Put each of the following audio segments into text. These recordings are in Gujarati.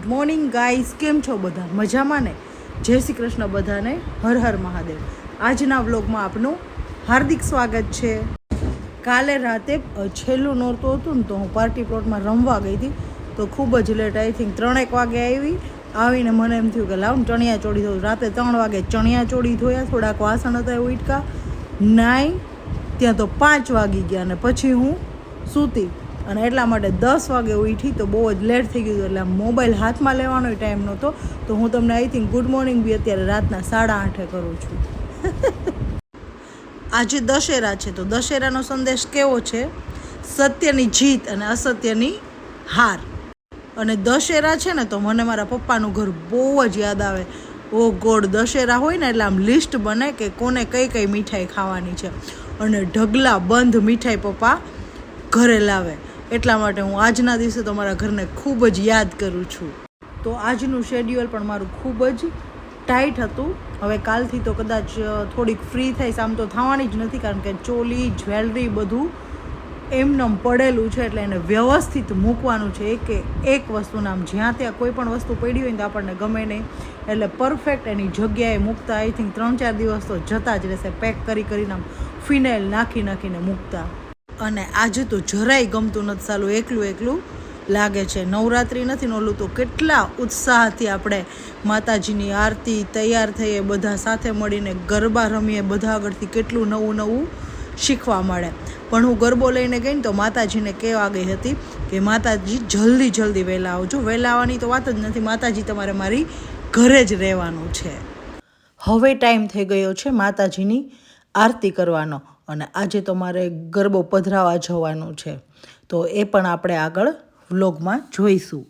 ગુડ મોર્નિંગ ગાઈઝ, કેમ છો બધા? મજામાં ને? જય શ્રી કૃષ્ણ બધાને. હર હર મહાદેવ. આજના વ્લોગમાં આપનું હાર્દિક સ્વાગત છે. કાલે રાતે છેલ્લું નોરતું હતું ને, તો હું પાર્ટી પ્લોટમાં રમવા ગઈ હતી. તો ખૂબ જ લેટ આઈ થિંક ત્રણેક વાગે આવી. આવીને મને એમ થયું કે લાવ ચણિયા ચોળી ધોઉં. રાતે ત્રણ વાગે ચણિયા ચોળી ધોયા, થોડાક વાસણ હતા ઉટકા. નાઈ, ત્યાં તો પાંચ વાગી ગયા અને પછી હું સૂતી. અને એટલા માટે દસ વાગે ઉઠી તો બહુ જ લેટ થઈ ગયું. એટલે મોબાઈલ હાથમાં લેવાનો ટાઈમ નહોતો. તો હું તમને આઈ થિંક ગુડ મોર્નિંગ બી અત્યારે રાતના સાડા આઠે કરું છું. આજે દશેરા છે, તો દશેરાનો સંદેશ કેવો છે? સત્યની જીત અને અસત્યની હાર. અને દશેરા છે ને, તો મને મારા પપ્પાનું ઘર બહુ જ યાદ આવે. ઓ ગોડ, દશેરા હોય ને, એટલે આમ લિસ્ટ બને કે કોને કઈ કઈ મીઠાઈ ખાવાની છે. અને ઢગલા બંધ મીઠાઈ પપ્પા ઘરે લાવે. એટલા માટે હું આજના દિવસે તો મારા ઘરને ખૂબ જ યાદ કરું છું. તો આજનું શેડ્યુઅલ પણ મારું ખૂબ જ ટાઈટ હતું. હવે કાલથી તો કદાચ થોડીક ફ્રી થઈશ આમ તો થવાની જ નથી, કારણ કે ચોલી જ્વેલરી બધું એમનેમ પડેલું છે, એટલે એને વ્યવસ્થિત મૂકવાનું છે. એક એક વસ્તુના આમ જ્યાં ત્યાં કોઈ પણ વસ્તુ પડી હોય ને તો આપણને ગમે નહીં. એટલે પરફેક્ટ એની જગ્યાએ મૂકતા. આઈ થિંક ત્રણ ચાર દિવસ તો જતા જ રહેશે. પેક કરી કરીને આમ ફિનાઇલ નાખી નાખીને મૂકતા. અને આજે તો જરાય ગમતું નથી સાલું, એકલું એકલું લાગે છે. નવરાત્રિ નથી ને ઓલું તો કેટલા ઉત્સાહથી આપણે માતાજીની આરતી તૈયાર થઈએ, બધા સાથે મળીને ગરબા રમીએ, બધા આગળથી કેટલું નવું નવું શીખવા મળે. પણ હું ગરબો લઈને ગઈ ને તો માતાજીને કહેવા ગઈ હતી કે માતાજી જલ્દી જલ્દી વહેલા આવજો. વહેલા આવવાની તો વાત જ નથી, માતાજી તમારે મારી ઘરે જ રહેવાનું છે. હવે ટાઈમ થઈ ગયો છે માતાજીની આરતી કરવાનો. અને આજે તો મારે ગરબો પધરાવા જવાનું છે. તો એ પણ આપણે આગળ વ્લોગમાં જોઈશું.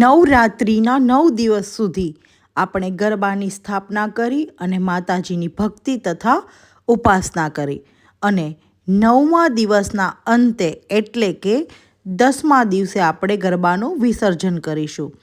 નવરાત્રિના નવ દિવસ સુધી આપણે ગરબાની સ્થાપના કરી અને માતાજીની ભક્તિ તથા ઉપાસના કરી. અને નવમા દિવસના અંતે એટલે કે દસમા દિવસે આપણે ગરબાનું વિસર્જન કરીશું.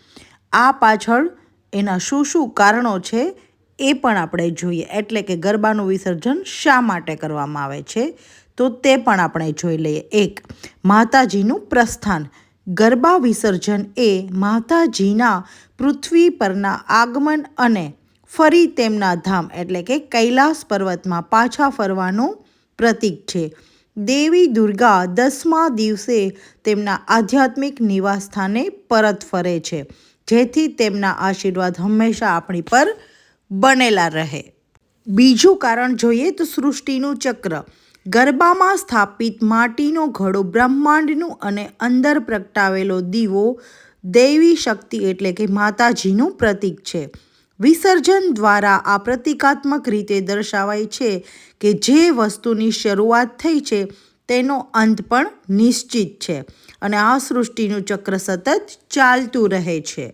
આ પાછળ એના શું શું કારણો છે એ પણ આપણે જોઈએ. એટલે કે ગરબાનું વિસર્જન શા માટે કરવામાં આવે છે? તો તે પણ આપણે જોઈ લઈએ. એક, માતાજીનું પ્રસ્થાન. ગરબા વિસર્જન એ માતાજીના પૃથ્વી પરના આગમન અને ફરી તેમના ધામ એટલે કે કૈલાસ પર્વતમાં પાછા ફરવાનું પ્રતીક છે. દેવી દુર્ગા દસમા દિવસે તેમના આધ્યાત્મિક નિવાસસ્થાને પરત ફરે છે, જેથી તેમના આશીર્વાદ હંમેશા આપણી પર બનેલા રહે. બીજું કારણ જોઈએ તો સૃષ્ટિનું ચક્ર. ગરબામાં સ્થાપિત માટીનો ઘડો બ્રહ્માંડનું અને અંદર પ્રગટાવેલો દીવો દૈવી શક્તિ એટલે કે માતાજીનું પ્રતીક છે. વિસર્જન દ્વારા આ પ્રતિકાત્મક રીતે દર્શાવાય છે કે જે વસ્તુની શરૂઆત થઈ છે તેનો અંત પણ નિશ્ચિત છે અને આ સૃષ્ટિનું ચક્ર સતત ચાલતું રહે છે.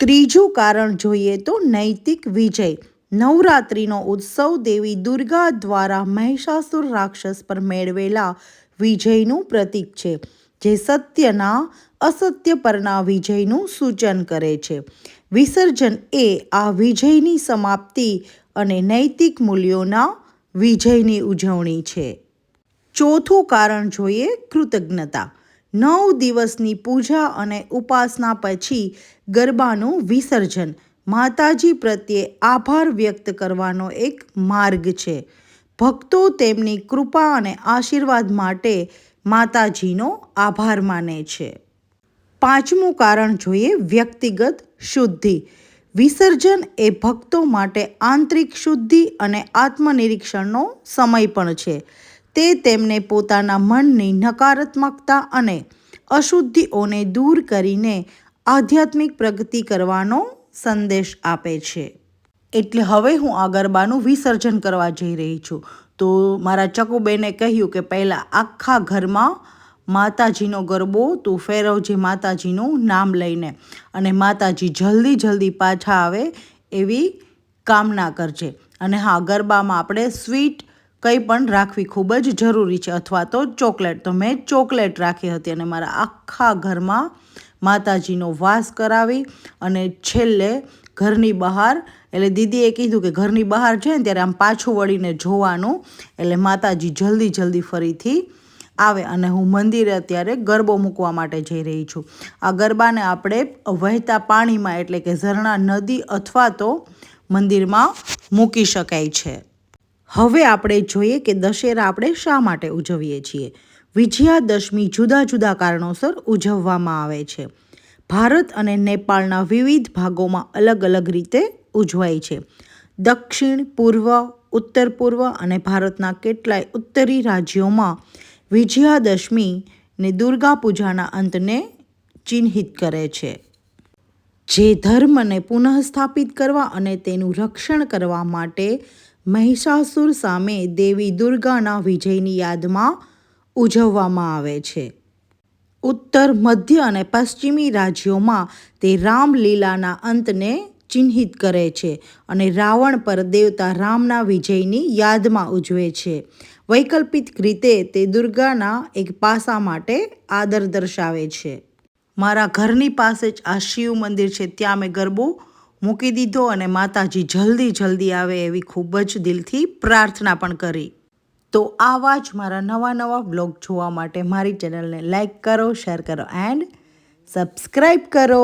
ત્રીજું કારણ જોઈએ તો નૈતિક વિજય. નવરાત્રિનો ઉત્સવ દેવી દુર્ગા દ્વારા મહિષાસુર રાક્ષસ પર મેળવેલા વિજયનું પ્રતીક છે, જે સત્યના અસત્ય પરના વિજયનું સૂચન કરે છે. વિસર્જન એ આ વિજયની સમાપ્તિ અને નૈતિક મૂલ્યોના વિજયની ઉજવણી છે. ચોથું કારણ જોઈએ કૃતજ્ઞતા. નવ દિવસની પૂજા અને ઉપાસના પછી ગરબાનું વિસર્જન. માતાજી પ્રત્યે આભાર વ્યક્ત કરવાનો એક માર્ગ છે. ભક્તો તેમની કૃપા અને આશીર્વાદ માટે માતાજીનો આભાર માને છે. પાંચમું કારણ જોઈએ વ્યક્તિગત શુદ્ધિ. વિસર્જન એ ભક્તો માટે આંતરિક શુદ્ધિ અને આત્મનિરીક્ષણનો સમય પણ છે. તે તેમને પોતાના મનની નકારાત્મકતા અને અશુદ્ધિઓને દૂર કરીને આધ્યાત્મિક પ્રગતિ કરવાનો સંદેશ આપે છે. એટલે હવે હું આ ગરબાનું વિસર્જન કરવા જઈ રહી છું. તો મારા ચકુબેને કહ્યું કે પહેલાં આખા ઘરમાં માતાજીનો ગરબો, તું ફેરવજે માતાજીનું નામ લઈને. અને માતાજી જલ્દી જલ્દી પાછા આવે એવી કામના કરજે. અને હા, ગરબામાં આપણે સ્વીટ કંઈ પણ રાખવી ખૂબ જ જરૂરી છે. અથવા તો ચોકલેટ. તો મેં ચોકલેટ રાખી હતી અને મારા આખા ઘરમાં માતાજીનો વાસ કરાવી અને છેલ્લે ઘરની બહાર, એટલે દીદીએ કીધું કે ઘરની બહાર છે ને ત્યારે આમ પાછું વળીને જોવાનું, એટલે માતાજી જલ્દી જલ્દી ફરીથી આવે અને હું મંદિરે અત્યારે ગરબો મૂકવા માટે જઈ રહી છું. આ ગરબાને આપણે વહેતા પાણીમાં, એટલે કે ઝરણા નદી અથવા તો મંદિરમાં મૂકી શકાય છે. હવે આપણે જોઈએ કે દશેરા આપણે શા માટે ઉજવીએ છીએ. વિજયાદશમી જુદા જુદા કારણોસર ઉજવવામાં આવે છે. ભારત અને નેપાળના વિવિધ ભાગોમાં અલગ અલગ રીતે ઉજવાય છે. દક્ષિણ, પૂર્વ, ઉત્તર પૂર્વ અને ભારતના કેટલાય ઉત્તરી રાજ્યોમાં વિજયાદશમીને દુર્ગા પૂજાના અંતને ચિહ્નિત કરે છે. જે ધર્મને પુનઃસ્થાપિત કરવા અને તેનું રક્ષણ કરવા માટે મહિષાસુર સામે દેવી દુર્ગાના વિજયની યાદમાં ઉજવવામાં આવે છે. ઉત્તર, મધ્ય અને પશ્ચિમી રાજ્યોમાં તે રામલીલાના અંતને ચિહ્નિત કરે છે અને રાવણ પર દેવતા રામના વિજયની યાદમાં ઉજવે છે. વૈકલ્પિક રીતે તે દુર્ગાના એક પાસા માટે આદર દર્શાવે છે. મારા ઘરની પાસે જ આ શિવ મંદિર છે, ત્યાં મેં ગરબો મૂકી દીધો અને માતાજી જલ્દી જલ્દી આવે એવી ખૂબ જ દિલથી પ્રાર્થના પણ કરી. તો આવા જ મારા નવા નવા બ્લોગ જોવા માટે મારી ચેનલને લાઇક કરો, શેર કરો, એન્ડ સબસ્ક્રાઈબ કરો.